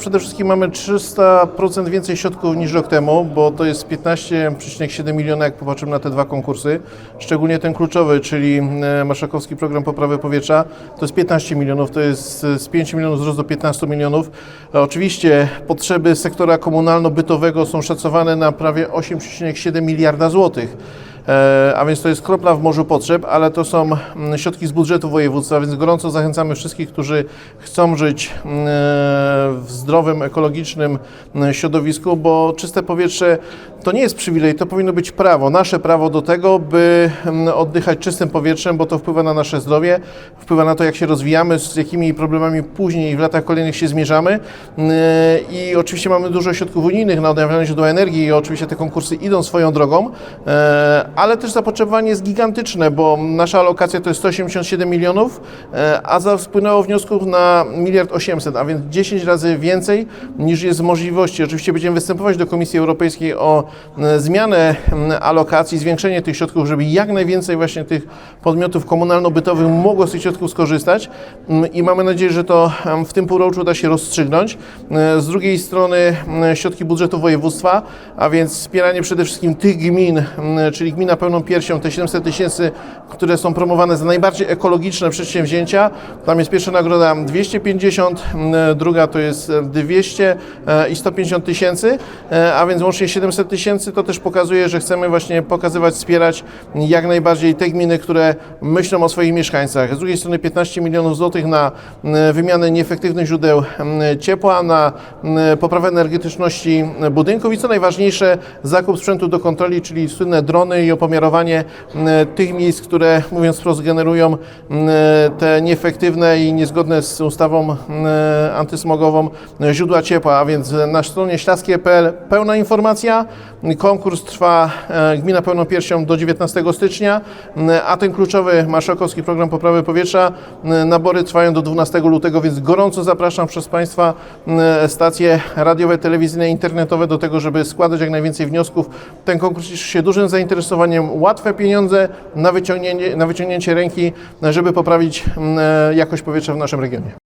Przede wszystkim mamy 300% więcej środków niż rok temu, bo to jest 15,7 miliona, jak popatrzymy na te dwa konkursy. Szczególnie ten kluczowy, czyli e, Marszałkowski Program Poprawy Powietrza, to jest 15 milionów, to jest z 5 milionów wzrost do 15 milionów. E, Oczywiście potrzeby sektora komunalno-bytowego są szacowane na prawie 8,7 miliarda złotych. E, A więc to jest kropla w morzu potrzeb, ale to są mm, środki z budżetu województwa, więc gorąco zachęcamy wszystkich, którzy chcą żyć mm, w zdrowym, ekologicznym mm, środowisku, bo czyste powietrze to nie jest przywilej, to powinno być prawo, nasze prawo do tego, by mm, oddychać czystym powietrzem, bo to wpływa na nasze zdrowie, wpływa na to, jak się rozwijamy, z jakimi problemami później w latach kolejnych się zmierzamy. I oczywiście mamy dużo środków unijnych na odnawialne źródła energii i oczywiście te konkursy idą swoją drogą, e, ale też zapotrzebowanie jest gigantyczne, bo nasza alokacja to jest 187 milionów, e, a wpłynęło wniosków na miliard 800, a więc 10 razy więcej niż jest możliwości. Oczywiście będziemy występować do Komisji Europejskiej o zmianę alokacji, zwiększenie tych środków, żeby jak najwięcej właśnie tych podmiotów komunalno-bytowych mogło z tych środków skorzystać i mamy nadzieję, że to w tym półroczu uda się rozstrzygnąć. E, Z drugiej strony środki budżetu województwa, a więc wspieranie przede wszystkim tych gmin, czyli gmina pełną piersią, te 700 tysięcy, które są promowane za najbardziej ekologiczne przedsięwzięcia. Tam jest pierwsza nagroda 250, m, druga to jest e, 200 e, i 150 tysięcy, e, a więc łącznie 700 tysięcy. To też pokazuje, że chcemy właśnie pokazywać, wspierać jak najbardziej te gminy, które myślą o swoich mieszkańcach. Z drugiej strony 15 milionów złotych na m, wymianę nieefektywnych źródeł m, ciepła, na poprawę energetyczności budynków i co najważniejsze, zakup sprzętu do kontroli, czyli słynne drony i opomiarowanie m, tych miejsc, które mówiąc wprost generują te nieefektywne i niezgodne z ustawą antysmogową źródła ciepła, a więc na stronie ślaskie.pl pełna informacja. Konkurs trwa e, Gmina Pełną Piersią do 19 stycznia, a ten kluczowy Marszałkowski Program Poprawy Powietrza nabory trwają do 12 lutego, więc gorąco zapraszam przez Państwa stacje radiowe, telewizyjne, internetowe do tego, żeby składać jak najwięcej wniosków. Ten konkurs cieszy się dużym zainteresowaniem, łatwe pieniądze na wyciągnięcie, na wyciągnięcie ręki, żeby poprawić m, jakość powietrza w naszym regionie.